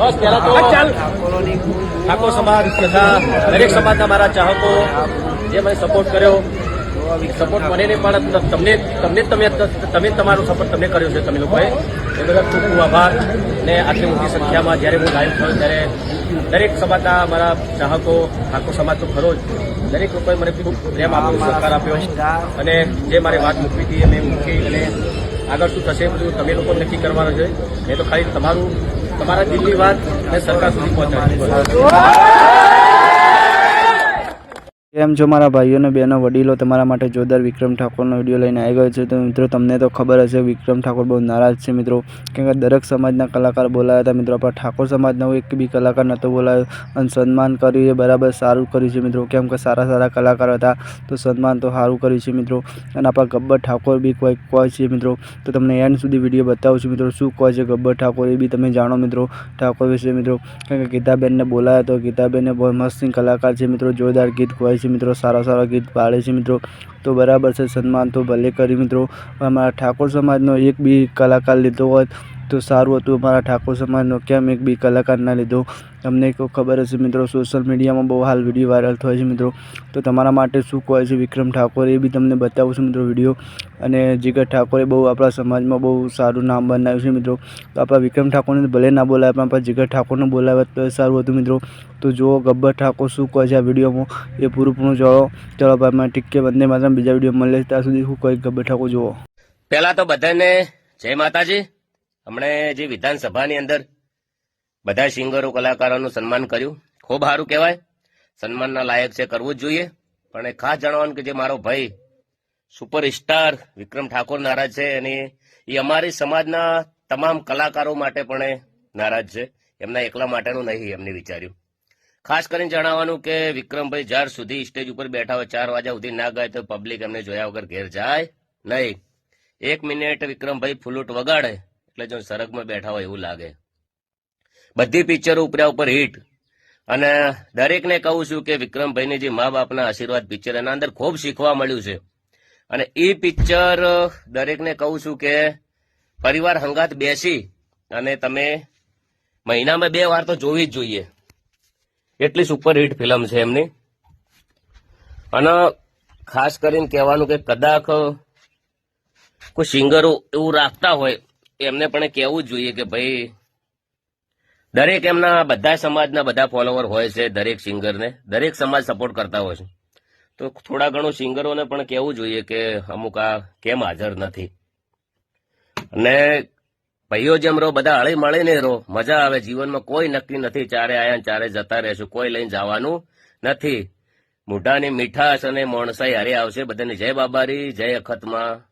બસ પહેલા તો ઠાકોર સમાજ તથા દરેક સમાજના મારા ચાહકો જે મને સપોર્ટ કર્યો સપોર્ટ મને નહીં પણ તમને તમને તમે તમે તમારો સપોર્ટ તમને કર્યો છે તમે લોકોએ. એ બધા ખૂબ ખૂબ આભાર. ને આટલી મોટી સંખ્યામાં જ્યારે હું લાઈવ થયો ત્યારે દરેક સમાજના મારા ચાહકો ઠાકોર સમાજ તો ખરો જ. દરેક લોકોએ મને ખૂબ પ્રેમ આપ્યો સહકાર આપ્યો. અને જે મારી વાત મૂકવી હતી એ મેં મૂકી અને આગળ શું થશે એ બધું તમે લોકો નક્કી કરવાનું છે. એ તો ખાલી તમારું તમારા દિલની વાત મેં સરકાર સુધી પહોંચાડવી કેમ છો મારા ભાઈઓ અને બહેનો, વડીલો તમારા માટે જોરદાર વિક્રમ ઠાકોરનો વીડિયો લઈને આવી ગયો છે, તો મિત્રો તમને તો ખબર હશે વિક્રમ ઠાકોર બહુ નારાજ છે મિત્રો. કેમ કે દરેક સમાજના કલાકાર બોલાયા હતા મિત્રો. પણ ઠાકોર સમાજનો એક બી કલાકાર નહોતો બોલાયો. અને સન્માન કર્યું એ બરાબર સારું કર્યું છે મિત્રો. કેમ કે સારા સારા કલાકાર હતા, તો સન્માન તો સારું કર્યું છે મિત્રો. અને આપણા ગબ્બર ઠાકોર બી કોઈ કહે છે મિત્રો. તો તમને એન્ડ સુધી વીડિયો બતાવું છું મિત્રો. શું કહે છે ગબ્બર ઠાકોર એ બી તમે જાણો મિત્રો. ઠાકોર વિશે મિત્રો. કેમ કે ગીતાબેનને બોલાયા તો ગીતાબેનને બહુ મસ્ત કલાકાર છે મિત્રો. જોરદાર ગીત ગાય છે મિત્રો, સારા સારા ગીત પાડે છે મિત્રો. તો બરાબર છે, સન્માન તો ભલે કરી મિત્રો. અમારા ઠાકોર સમાજનો એક બી કલાકાર લીધો હોત તો સારું હતું. અમારા ઠાકોર સમાજનો કેમ એક બી કલાકાર ના લીધો તમને કોઈ ખબર હશે મિત્રો સોશિયલ મીડિયામાં બહુ હાલ વીડિયો વાયરલ થાય છે મિત્રો. તો તમારા માટે શું કહે છે વિક્રમ ઠાકોર એ બી તમને બતાવું છું મિત્રો વીડિયો અને જીગર ઠાકોરે બહુ આપણા સમાજમાં બહુ સારું નામ બનાવ્યું છે મિત્રો. તો આપણા વિક્રમ ઠાકોરને ભલે ના બોલાવે પણ આપણા જીગર ઠાકોરને બોલાવે તો સારું હતું મિત્રો. તો જુઓ ગબ્બર ઠાકોર શું કહે છે આ વિડીયોમાં એ પૂરું પૂરું જોડો ચલો ભાઈ ટીકે બંને માત્ર બીજા વીડિયો મળે ત્યાં સુધી શું કહે ગબ્બર ઠાકોર, જુઓ. પહેલાં તો બધાને જય માતાજી. હમણે જે વિધાનસભાની અંદર બધા સિંગરો, કલાકારોનું સન્માન કર્યું, ખૂબ સારું કહેવાય. સન્માનના લાયક છે, કરવું જ જોઈએ. પણ એ ખાસ જણાવવાનું કે જે મારો ભાઈ, સુપરસ્ટાર વિક્રમ ઠાકોર નારાજ છે, અને એ અમારી સમાજના તમામ કલાકારો માટે પણ એ નારાજ છે. એમના એકલા માટેનું નહીં એમને વિચાર્યું. ખાસ કરીને જણાવવાનું કે વિક્રમભાઈ જ્યાર સુધી સ્ટેજ ઉપર બેઠા હોય, ચાર વાગ્યા સુધી ના ગાય તો પબ્લિક એમને જોયા વગર ઘેર જાય નહીં. એક મિનિટ વિક્રમભાઈ ફ્લૂટ વગાડે. એટલે જો સરગમાં બેઠા હોય એવું લાગે. બધી પિક્ચરો ઉપર્યા ઉપર હિટ. અને દરેકને કહું છું કે વિક્રમભાઈની જે મા બાપના આશીર્વાદ પિક્ચર એના અંદર ખૂબ શીખવા મળ્યું છે. અને એ પિક્ચર દરેકને કહું છું કે પરિવાર હંગાત બેસી અને તમે મહિનામાં બે વાર તો જોવી જ જોઈએ. એટલી સુપર હિટ ફિલ્મ છે એમની. અને ખાસ કરીને કહેવાનું કે કદાચ કોઈ સિંગરો એવું રાખતા હોય એમને પણ કહેવું જોઈએ કે ભાઈ, દરેક એમના બધા સમાજના બધા ફોલોવર હોય છે, દરેક સિંગરને દરેક સમાજ સપોર્ટ કરતા હોય છે. તો થોડા ઘણું સિંગરોને પણ કહેવું જોઈએ કે અમુક આ કેમ હાજર નથી. અને ભાઈઓ જેમ રહો, બધા હળી મળીને રહો, મજા આવે, જીવનમાં કોઈ નક્કી નથી, ચારે આયા ચારે જતા રહેશું, કોઈ લઈને જવાનું નથી. મોઢાની મીઠાશ અને મોણસાઈ હારે આવશે, બધાને જય બાબારી, જય અખતમાં.